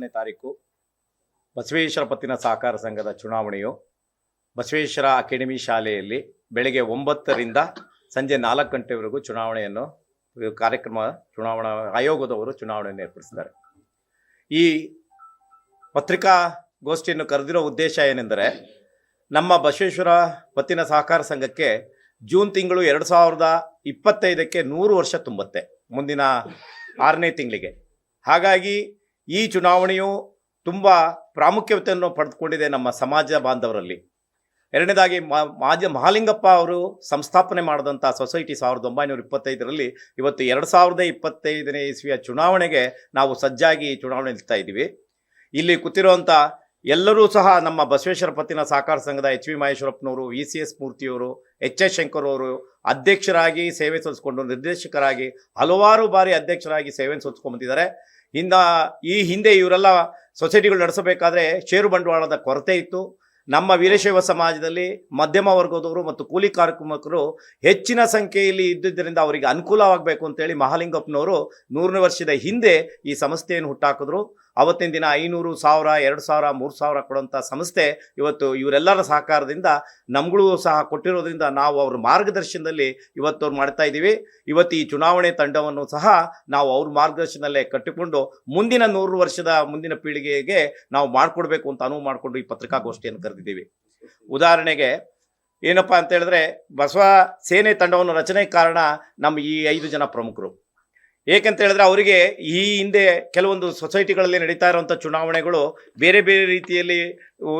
ಇಪ್ಪತ್ತೆರಡನೇ ತಾರೀಕು ಬಸವೇಶ್ವರ ಪತ್ತಿನ ಸಹಕಾರ ಸಂಘದ ಚುನಾವಣೆಯು ಬಸವೇಶ್ವರ ಅಕಾಡೆಮಿ ಶಾಲೆಯಲ್ಲಿ ಬೆಳಗ್ಗೆ ಒಂಬತ್ತರಿಂದ ಸಂಜೆ ನಾಲ್ಕು ಗಂಟೆವರೆಗೂ ಚುನಾವಣೆಯನ್ನು, ಕಾರ್ಯಕ್ರಮ ಚುನಾವಣಾ ಆಯೋಗದವರು ಚುನಾವಣೆಯನ್ನು ಏರ್ಪಡಿಸಿದ್ದಾರೆ. ಈ ಪತ್ರಿಕಾ ಗೋಷ್ಠಿಯನ್ನು ಕರೆದಿರೋ ಉದ್ದೇಶ ಏನೆಂದರೆ, ನಮ್ಮ ಬಸವೇಶ್ವರ ಪತ್ತಿನ ಸಹಕಾರ ಸಂಘಕ್ಕೆ ಜೂನ್ ತಿಂಗಳು ಎರಡು ಸಾವಿರದ ಇಪ್ಪತ್ತೈದಕ್ಕೆ ನೂರು ವರ್ಷ ತುಂಬುತ್ತೆ, ಮುಂದಿನ ಆರನೇ ತಿಂಗಳಿಗೆ. ಹಾಗಾಗಿ ಈ ಚುನಾವಣೆಯು ತುಂಬ ಪ್ರಾಮುಖ್ಯತೆಯನ್ನು ಪಡೆದುಕೊಂಡಿದೆ ನಮ್ಮ ಸಮಾಜ ಬಾಂಧವರಲ್ಲಿ. ಎರಡನೇದಾಗಿ ಮಾಜ ಮಹಾಲಿಂಗಪ್ಪ ಅವರು ಸಂಸ್ಥಾಪನೆ ಮಾಡಿದಂಥ ಸೊಸೈಟಿ ಸಾವಿರದ ಒಂಬೈನೂರ ಇಪ್ಪತ್ತೈದರಲ್ಲಿ ಇವತ್ತು ಎರಡು ಸಾವಿರದ ಇಪ್ಪತ್ತೈದನೇ ಇಸ್ವಿಯ ಚುನಾವಣೆಗೆ ನಾವು ಸಜ್ಜಾಗಿ ಚುನಾವಣೆ ನಿಲ್ತಾ ಇದ್ದೀವಿ. ಇಲ್ಲಿ ಕೂತಿರುವಂಥ ಎಲ್ಲರೂ ಸಹ ನಮ್ಮ ಬಸವೇಶ್ವರ ಪತ್ತಿನ ಸಹಕಾರ ಸಂಘದ ಎಚ್ ವಿ ಮಹೇಶ್ವರಪ್ಪನವರು, ಇ ಸಿ ಎಸ್ ಮೂರ್ತಿಯವರು, ಎಚ್ ಎಸ್ ಶಂಕರ್ ಅವರು ಅಧ್ಯಕ್ಷರಾಗಿ ಸೇವೆ ಸಲ್ಲಿಸ್ಕೊಂಡು ನಿರ್ದೇಶಕರಾಗಿ ಹಲವಾರು ಬಾರಿ ಅಧ್ಯಕ್ಷರಾಗಿ ಸೇವೆ ಸಲ್ಲಿಸ್ಕೊಂಡ್ಬಂದಿದ್ದಾರೆ. ಇಂದ ಈ ಹಿಂದೆ ಇವರೆಲ್ಲ ಸೊಸೈಟಿಗಳು ನಡೆಸಬೇಕಾದ್ರೆ ಷೇರು ಬಂಡವಾಳದ ಕೊರತೆ ಇತ್ತು. ನಮ್ಮ ವೀರಶೈವ ಸಮಾಜದಲ್ಲಿ ಮಧ್ಯಮ ವರ್ಗದವರು ಮತ್ತು ಕೂಲಿ ಕಾರ್ಮಿಕರು ಹೆಚ್ಚಿನ ಸಂಖ್ಯೆಯಲ್ಲಿ ಇದ್ದುದರಿಂದ ಅವರಿಗೆ ಅನುಕೂಲವಾಗಬೇಕು ಅಂತೇಳಿ ಮಹಾಲಿಂಗಪ್ಪನವರು ನೂರನೇ ವರ್ಷದ ಹಿಂದೆ ಈ ಸಂಸ್ಥೆಯನ್ನು ಹುಟ್ಟಾಕಿದ್ರು. ಅವತ್ತಿನ ದಿನ ಐನೂರು ಸಾವಿರ, ಎರಡು ಸಾವಿರ, ಮೂರು ಸಾವಿರ ಕೊಡುವಂಥ ಸಂಸ್ಥೆ ಇವತ್ತು ಇವರೆಲ್ಲರ ಸಹಕಾರದಿಂದ ನಮ್ಗಳು ಸಹ ಕೊಟ್ಟಿರೋದ್ರಿಂದ ನಾವು ಅವ್ರ ಮಾರ್ಗದರ್ಶನದಲ್ಲಿ ಇವತ್ತು ಅವ್ರು ಮಾಡ್ತಾ ಇದ್ದೀವಿ. ಇವತ್ತು ಈ ಚುನಾವಣೆ ತಂಡವನ್ನು ಸಹ ನಾವು ಅವ್ರ ಮಾರ್ಗದರ್ಶನದಲ್ಲೇ ಕಟ್ಟಿಕೊಂಡು ಮುಂದಿನ ನೂರು ವರ್ಷದ ಮುಂದಿನ ಪೀಳಿಗೆಗೆ ನಾವು ಮಾಡಿಕೊಡ್ಬೇಕು ಅಂತ ಅನುವು ಮಾಡಿಕೊಂಡು ಈ ಪತ್ರಿಕಾಗೋಷ್ಠಿಯನ್ನು ಕರೆದಿದ್ದೀವಿ. ಉದಾಹರಣೆಗೆ ಏನಪ್ಪಾ ಅಂತ ಹೇಳಿದ್ರೆ ಬಸವ ಸೇನೆ ತಂಡವನ್ನು ರಚನೆ ಕಾರಣ ನಮ್ಮ ಈ ಐದು ಜನ ಪ್ರಮುಖರು. ಏಕೆಂತ ಹೇಳಿದ್ರೆ ಅವರಿಗೆ ಈ ಹಿಂದೆ ಕೆಲವೊಂದು ಸೊಸೈಟಿಗಳಲ್ಲಿ ನಡೀತಾ ಇರುವಂಥ ಚುನಾವಣೆಗಳು ಬೇರೆ ಬೇರೆ ರೀತಿಯಲ್ಲಿ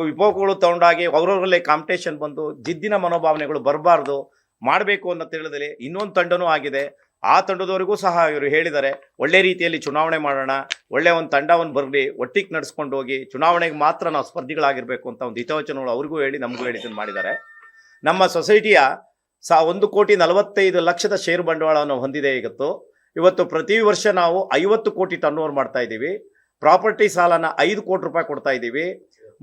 ವಿಪೋಕಗಳು ತಗೊಂಡಾಗಿ ಅವರವರಲ್ಲೇ ಕಾಂಪಿಟೇಷನ್ ಬಂದು ಜಿದ್ದಿನ ಮನೋಭಾವನೆಗಳು ಬರಬಾರ್ದು ಮಾಡಬೇಕು ಅನ್ನೋ ತಿಳಿದಲ್ಲಿ ಇನ್ನೊಂದು ತಂಡನೂ ಆಗಿದೆ. ಆ ತಂಡದವರಿಗೂ ಸಹ ಇವರು ಹೇಳಿದ್ದಾರೆ, ಒಳ್ಳೆ ರೀತಿಯಲ್ಲಿ ಚುನಾವಣೆ ಮಾಡೋಣ, ಒಳ್ಳೆ ಒಂದು ತಂಡವನ್ನು ಬರಲಿ, ಒಟ್ಟಿಗೆ ನಡೆಸ್ಕೊಂಡು ಹೋಗಿ, ಚುನಾವಣೆಗೆ ಮಾತ್ರ ನಾವು ಸ್ಪರ್ಧಿಗಳಾಗಿರಬೇಕು ಅಂತ ಒಂದು ಹಿತವಚನಗಳು ಅವ್ರಿಗೂ ಹೇಳಿ, ನಮಗೂ ಹೇಳಿ ಇದನ್ನು ಮಾಡಿದ್ದಾರೆ. ನಮ್ಮ ಸೊಸೈಟಿಯ ಸಾ, ಒಂದು ಕೋಟಿ ನಲವತ್ತೈದು ಲಕ್ಷದ ಷೇರು ಬಂಡವಾಳವನ್ನು ಹೊಂದಿದೆ ಇವತ್ತು ಇವತ್ತು ಪ್ರತಿ ವರ್ಷ ನಾವು ಐವತ್ತು ಕೋಟಿ ಟರ್ನ್ ಓವರ್ ಮಾಡ್ತಾ ಇದ್ದೀವಿ. ಪ್ರಾಪರ್ಟಿ ಸಾಲನ ಐದು ಕೋಟಿ ರೂಪಾಯಿ ಕೊಡ್ತಾ ಇದ್ದೀವಿ.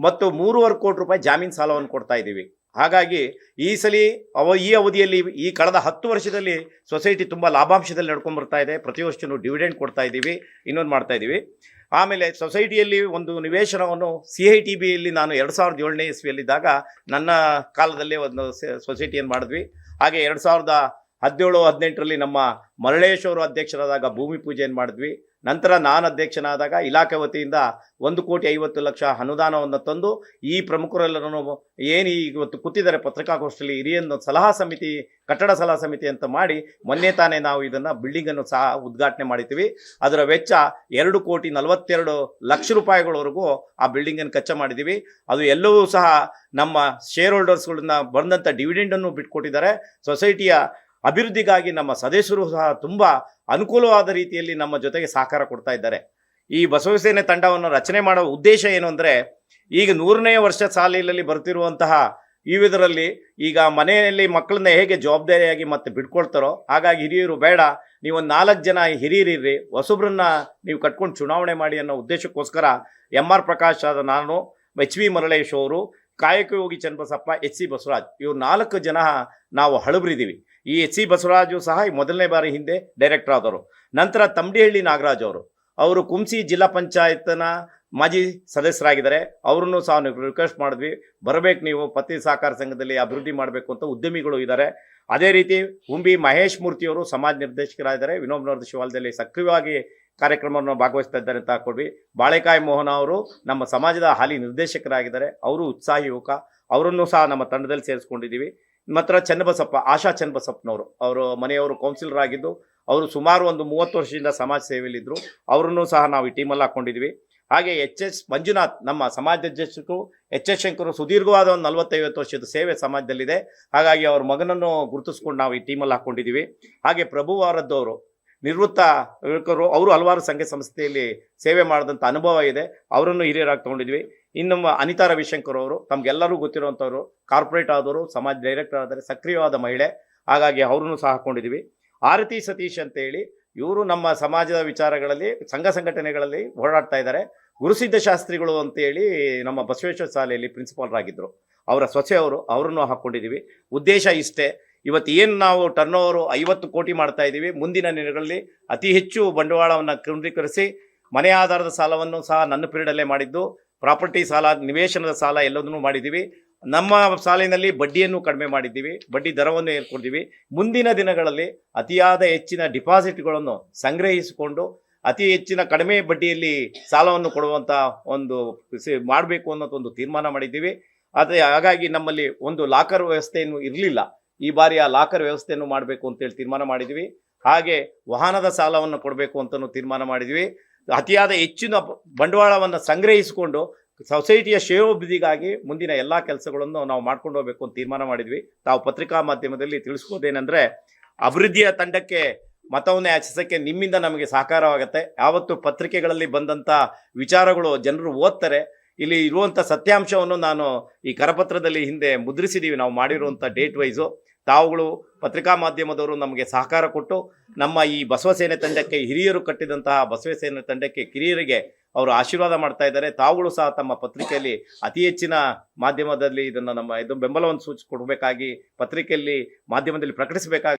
ಮತ್ತು ಮೂರುವರೆ ಕೋಟಿ ರೂಪಾಯಿ ಜಾಮೀನು ಸಾಲವನ್ನು ಕೊಡ್ತಾ ಇದ್ದೀವಿ. ಹಾಗಾಗಿ ಈ ಸಲ ಅವ ಈ ಅವಧಿಯಲ್ಲಿ ಈ ಕಳೆದ ಹತ್ತು ವರ್ಷದಲ್ಲಿ ಸೊಸೈಟಿ ತುಂಬ ಲಾಭಾಂಶದಲ್ಲಿ ನಡ್ಕೊಂಡು ಬರ್ತಾ ಇದೆ. ಪ್ರತಿ ವರ್ಷನೂ ಡಿವಿಡೆಂಡ್ ಕೊಡ್ತಾ ಇದ್ದೀವಿ. ಇನ್ನೊಂದು ಮಾಡ್ತಾ ಇದ್ದೀವಿ. ಆಮೇಲೆ ಸೊಸೈಟಿಯಲ್ಲಿ ಒಂದು ನಿವೇಶನವನ್ನು ಸಿ ಐ ಟಿ ಬಿಯಲ್ಲಿ ನಾನು ಎರಡು ಸಾವಿರದ ಏಳನೇ ಇಸ್ವಿಯಲ್ಲಿದ್ದಾಗ ನನ್ನ ಕಾಲದಲ್ಲೇ ಒಂದು ಸೊಸೈಟಿಯನ್ನು ಮಾಡಿದ್ವಿ. ಹಾಗೆ ಎರಡು ಸಾವಿರದ ಹದಿನೇಳು ಹದಿನೆಂಟರಲ್ಲಿ ನಮ್ಮ ಮರಳೇಶ್ ಅವರು ಅಧ್ಯಕ್ಷರಾದಾಗ ಭೂಮಿ ಪೂಜೆಯನ್ನು ಮಾಡಿದ್ವಿ. ನಂತರ ನಾನು ಅಧ್ಯಕ್ಷನಾದಾಗ ಇಲಾಖೆ ವತಿಯಿಂದ ಒಂದು ಕೋಟಿ ಐವತ್ತು ಲಕ್ಷ ಅನುದಾನವನ್ನು ತಂದು ಈ ಪ್ರಮುಖರೆಲ್ಲರೂ ಏನು ಇವತ್ತು ಕೂತಿದ್ದಾರೆ ಪತ್ರಿಕಾಗೋಷ್ಠಿಯಲ್ಲಿ ಹಿರಿಯೊಂದು ಸಲಹಾ ಸಮಿತಿ, ಕಟ್ಟಡ ಸಲಹಾ ಸಮಿತಿ ಅಂತ ಮಾಡಿ ಮೊನ್ನೆ ತಾನೇ ನಾವು ಇದನ್ನು ಬಿಲ್ಡಿಂಗನ್ನು ಸಹ ಉದ್ಘಾಟನೆ ಮಾಡಿದ್ದೀವಿ. ಅದರ ವೆಚ್ಚ ಎರಡು ಕೋಟಿ ನಲವತ್ತೆರಡು ಲಕ್ಷ ರೂಪಾಯಿಗಳವರೆಗೂ ಆ ಬಿಲ್ಡಿಂಗನ್ನು ಕಚ್ಚಾ ಮಾಡಿದ್ದೀವಿ. ಅದು ಎಲ್ಲವೂ ಸಹ ನಮ್ಮ ಶೇರ್ ಹೋಲ್ಡರ್ಸ್ಗಳನ್ನ ಬಂದಂಥ ಡಿವಿಡೆಂಡನ್ನು ಬಿಟ್ಕೊಟ್ಟಿದ್ದಾರೆ. ಸೊಸೈಟಿಯ ಅಭಿವೃದ್ಧಿಗಾಗಿ ನಮ್ಮ ಸದಸ್ಯರು ಸಹ ತುಂಬ ಅನುಕೂಲವಾದ ರೀತಿಯಲ್ಲಿ ನಮ್ಮ ಜೊತೆಗೆ ಸಹಕಾರ ಕೊಡ್ತಾ ಇದ್ದಾರೆ. ಈ ಬಸವಸೇನೆ ತಂಡವನ್ನು ರಚನೆ ಮಾಡೋ ಉದ್ದೇಶ ಏನು ಅಂದರೆ, ಈಗ ನೂರನೇ ವರ್ಷ ಸಾಲಿನಲ್ಲಿ ಬರ್ತಿರುವಂತಹ ಈ ವಿಧರಲ್ಲಿ ಈಗ ಮನೆಯಲ್ಲಿ ಮಕ್ಕಳನ್ನ ಹೇಗೆ ಜವಾಬ್ದಾರಿಯಾಗಿ ಮತ್ತೆ ಬಿಟ್ಕೊಳ್ತಾರೋ, ಹಾಗಾಗಿ ಹಿರಿಯರು ಬೇಡ ನೀವೊಂದು ನಾಲ್ಕು ಜನ ಹಿರಿಯರಿರ್ರಿ, ಹೊಸಬ್ರನ್ನ ನೀವು ಕಟ್ಕೊಂಡು ಚುನಾವಣೆ ಮಾಡಿ ಅನ್ನೋ ಉದ್ದೇಶಕ್ಕೋಸ್ಕರ ಎಂ ಆರ್ ಪ್ರಕಾಶ್ ಆದ ನಾನು ಎಚ್ ವಿ ಮರಳೇಶ್ ಅವರು ಕಾಯಕಯೋಗಿ ಚನ್ನಬಸಪ್ಪ ಎಚ್ ಸಿ ಬಸವರಾಜ್, ಇವ್ರು ನಾಲ್ಕು ಜನ ನಾವು ಹಳಬ್ರಿದ್ದೀವಿ ಈ ಎಚ್ ಸಿ ಬಸವರಾಜು ಸಹ ಮೊದಲನೇ ಬಾರಿ ಹಿಂದೆ ಡೈರೆಕ್ಟರ್ ಆದವರು. ನಂತರ ತಂಬಡಿಹಳ್ಳಿ ನಾಗರಾಜ್ ಅವರು. ಅವರು ಕುಂಸಿ ಜಿಲ್ಲಾ ಪಂಚಾಯತ್ನ ಮಾಜಿ ಸದಸ್ಯರಾಗಿದ್ದಾರೆ. ಅವರನ್ನು ಸಹ ನಾವು ರಿಕ್ವೆಸ್ಟ್ ಮಾಡಿದ್ವಿ. ಬರಬೇಕು ನೀವು ಪತ್ತಿ ಸಹಕಾರ ಸಂಘದಲ್ಲಿ ಅಭಿವೃದ್ಧಿ ಮಾಡಬೇಕು ಅಂತ ಉದ್ಯಮಿಗಳು ಇದ್ದಾರೆ. ಅದೇ ರೀತಿ ಹುಂಬಿ ಮಹೇಶ್ ಮೂರ್ತಿಯವರು ಸಮಾಜ ನಿರ್ದೇಶಕರಾಗಿದ್ದಾರೆ. ವಿನೋಬನವರದ ಶಿವಾಲಯದಲ್ಲಿ ಸಕ್ರಿಯವಾಗಿ ಕಾರ್ಯಕ್ರಮವನ್ನು ಭಾಗವಹಿಸ್ತಾ ಇದ್ದಾರೆ ಅಂತ ಕೊಡ್ವಿ ಬಾಳೆಕಾಯಿ ಮೋಹನ ಅವರು ನಮ್ಮ ಸಮಾಜದ ಹಾಲಿ ನಿರ್ದೇಶಕರಾಗಿದ್ದಾರೆ. ಅವರು ಉತ್ಸಾಹ ಯುವಕ. ಅವರನ್ನು ಸಹ ನಮ್ಮ ತಂಡದಲ್ಲಿ ಸೇರಿಸ್ಕೊಂಡಿದ್ದೀವಿ. ಮಾತ್ರ ಚನ್ನಬಸಪ್ಪ, ಆಶಾ ಚನ್ನಬಸಪ್ಪನವರು. ಅವರು ಮನೆಯವರು ಕೌನ್ಸಿಲರ್ ಆಗಿದ್ದು, ಅವರು ಸುಮಾರು ಒಂದು ಮೂವತ್ತು ವರ್ಷದಿಂದ ಸಮಾಜ ಸೇವೆಯಲ್ಲಿದ್ದರು ಅವರನ್ನು ಸಹ ನಾವು ಈ ಟೀಮಲ್ಲಿ ಹಾಕ್ಕೊಂಡಿದ್ವಿ ಹಾಗೆ ಎಚ್ ಎಸ್ ಮಂಜುನಾಥ್, ನಮ್ಮ ಸಮಾಜಾಧ್ಯಕ್ಷರು ಎಚ್ ಎಸ್ ಶಂಕರ್ ಸುದೀರ್ಘವಾದ ಒಂದು ನಲವತ್ತೈವತ್ತು ವರ್ಷದ ಸೇವೆ ಸಮಾಜದಲ್ಲಿದೆ. ಹಾಗಾಗಿ ಅವ್ರ ಮಗನನ್ನು ಗುರುತಿಸ್ಕೊಂಡು ನಾವು ಈ ಟೀಮಲ್ಲಿ ಹಾಕ್ಕೊಂಡಿದ್ದೀವಿ ಹಾಗೆ ಪ್ರಭು ಅವರು ನಿವೃತ್ತ ಯುವಕರು, ಅವರು ಹಲವಾರು ಸಂಘ ಸಂಸ್ಥೆಯಲ್ಲಿ ಸೇವೆ ಮಾಡಿದಂಥ ಅನುಭವ ಇದೆ. ಅವರನ್ನು ಹಿರಿಯರಾಗಿ ತೊಗೊಂಡಿದ್ವಿ. ಇನ್ನು ಅನಿತಾ ರವಿಶಂಕರ್ ಅವರು ತಮಗೆಲ್ಲರೂ ಗೊತ್ತಿರುವಂಥವ್ರು, ಕಾರ್ಪೊರೇಟ್ ಆದವರು, ಸಮಾಜ ಡೈರೆಕ್ಟರ್ ಆದರೆ ಸಕ್ರಿಯವಾದ ಮಹಿಳೆ, ಹಾಗಾಗಿ ಅವರನ್ನು ಸಹ ಹಾಕೊಂಡಿದ್ದೀವಿ ಆರತಿ ಸತೀಶ್ ಅಂತೇಳಿ, ಇವರು ನಮ್ಮ ಸಮಾಜದ ವಿಚಾರಗಳಲ್ಲಿ, ಸಂಘ ಸಂಘಟನೆಗಳಲ್ಲಿ ಓಡಾಡ್ತಾ ಇದ್ದಾರೆ. ಗುರುಸಿದ್ಧ ಶಾಸ್ತ್ರಿಗಳು ಅಂತೇಳಿ ನಮ್ಮ ಬಸವೇಶ್ವರ ಶಾಲೆಯಲ್ಲಿ ಪ್ರಿನ್ಸಿಪಾಲ್ರಾಗಿದ್ದರು ಅವರ ಸೊಸೆಯವರು ಅವರನ್ನು ಹಾಕ್ಕೊಂಡಿದ್ದೀವಿ ಉದ್ದೇಶ ಇಷ್ಟೇ. ಇವತ್ತು ಏನು ನಾವು ಟರ್ನ್ ಓವರು ಐವತ್ತು ಕೋಟಿ ಮಾಡ್ತಾ ಇದ್ದೀವಿ ಮುಂದಿನ ದಿನಗಳಲ್ಲಿ ಅತಿ ಹೆಚ್ಚು ಬಂಡವಾಳವನ್ನು ಕೇಂದ್ರೀಕರಿಸಿ, ಮನೆ ಆಧಾರದ ಸಾಲವನ್ನು ಸಹ ನನ್ನ ಪೀರಿಯಡಲ್ಲೇ ಮಾಡಿದ್ದು. ಪ್ರಾಪರ್ಟಿ ಸಾಲ, ನಿವೇಶನದ ಸಾಲ ಎಲ್ಲದನ್ನೂ ಮಾಡಿದ್ದೀವಿ. ನಮ್ಮ ಸಾಲಿನಲ್ಲಿ ಬಡ್ಡಿಯನ್ನು ಕಡಿಮೆ ಮಾಡಿದ್ದೀವಿ, ಬಡ್ಡಿ ದರವನ್ನು ಏರ್ಕೊಂಡಿದ್ದೀವಿ. ಮುಂದಿನ ದಿನಗಳಲ್ಲಿ ಅತಿಯಾದ ಹೆಚ್ಚಿನ ಡಿಪಾಸಿಟ್ಗಳನ್ನು ಸಂಗ್ರಹಿಸಿಕೊಂಡು ಅತಿ ಹೆಚ್ಚಿನ ಕಡಿಮೆ ಬಡ್ಡಿಯಲ್ಲಿ ಸಾಲವನ್ನು ಕೊಡುವಂಥ ಒಂದು ಮಾಡಬೇಕು ಅನ್ನೋದು ಒಂದು ತೀರ್ಮಾನ ಮಾಡಿದ್ದೀವಿ. ಆದರೆ ಹಾಗಾಗಿ ನಮ್ಮಲ್ಲಿ ಒಂದು ಲಾಕರ್ ವ್ಯವಸ್ಥೆಯನ್ನು ಇರಲಿಲ್ಲ. ಈ ಬಾರಿ ಆ ಲಾಕರ್ ವ್ಯವಸ್ಥೆಯನ್ನು ಮಾಡಬೇಕು ಅಂತೇಳಿ ತೀರ್ಮಾನ ಮಾಡಿದ್ದೀವಿ. ಹಾಗೆ ವಾಹನದ ಸಾಲವನ್ನು ಕೊಡಬೇಕು ಅಂತಲೂ ತೀರ್ಮಾನ ಮಾಡಿದ್ವಿ ಅತಿಯಾದ ಹೆಚ್ಚಿನ ಬಂಡವಾಳವನ್ನು ಸಂಗ್ರಹಿಸಿಕೊಂಡು ಸೊಸೈಟಿಯ ಶ್ರೇಯೋಭಿವೃದ್ಧಿಗಾಗಿ ಮುಂದಿನ ಎಲ್ಲ ಕೆಲಸಗಳನ್ನು ನಾವು ಮಾಡ್ಕೊಂಡು ಹೋಗಬೇಕು ಅಂತ ತೀರ್ಮಾನ ಮಾಡಿದ್ವಿ. ತಾವು ಪತ್ರಿಕಾ ಮಾಧ್ಯಮದಲ್ಲಿ ತಿಳಿಸ್ಕೋದೇನೆಂದರೆ ಅಭಿವೃದ್ಧಿಯ ತಂಡಕ್ಕೆ ಮತವನ್ನು ಯಾಚಿಸೋಕ್ಕೆ ನಿಮ್ಮಿಂದ ನಮಗೆ ಸಹಕಾರವಾಗುತ್ತೆ. ಯಾವತ್ತು ಪತ್ರಿಕೆಗಳಲ್ಲಿ ಬಂದಂಥ ವಿಚಾರಗಳು ಜನರು ಓದ್ತಾರೆ. ಇಲ್ಲಿ ಇರುವಂಥ ಸತ್ಯಾಂಶವನ್ನು ನಾನು ಈ ಕರಪತ್ರದಲ್ಲಿ ಹಿಂದೆ ಮುದ್ರಿಸಿದ್ದೀವಿ ನಾವು ಮಾಡಿರುವಂಥ ಡೇಟ್ ವೈಸು. ತಾವುಗಳು ಪತ್ರಿಕಾ ಮಾಧ್ಯಮದವರು ನಮಗೆ ಸಹಕಾರ ಕೊಟ್ಟು ನಮ್ಮ ಈ ಬಸವಸೇನೆ ತಂಡಕ್ಕೆ ಹಿರಿಯರು ಕಟ್ಟಿದಂತಹ ಬಸವಸೇನೆ ತಂಡಕ್ಕೆ ಕಿರಿಯರಿಗೆ ಅವರು ಆಶೀರ್ವಾದ ಮಾಡ್ತಾ ಇದ್ದಾರೆ. ತಾವುಗಳು ಸಹ ತಮ್ಮ ಪತ್ರಿಕೆಯಲ್ಲಿ ಅತಿ ಹೆಚ್ಚಿನ ಮಾಧ್ಯಮದಲ್ಲಿ ಇದನ್ನು ನಮ್ಮ ಇದು ಬೆಂಬಲವನ್ನು ಸೂಚಿ ಕೊಡಬೇಕಾಗಿ ಪತ್ರಿಕೆಯಲ್ಲಿ ಮಾಧ್ಯಮದಲ್ಲಿ ಪ್ರಕಟಿಸಬೇಕಾಗಿ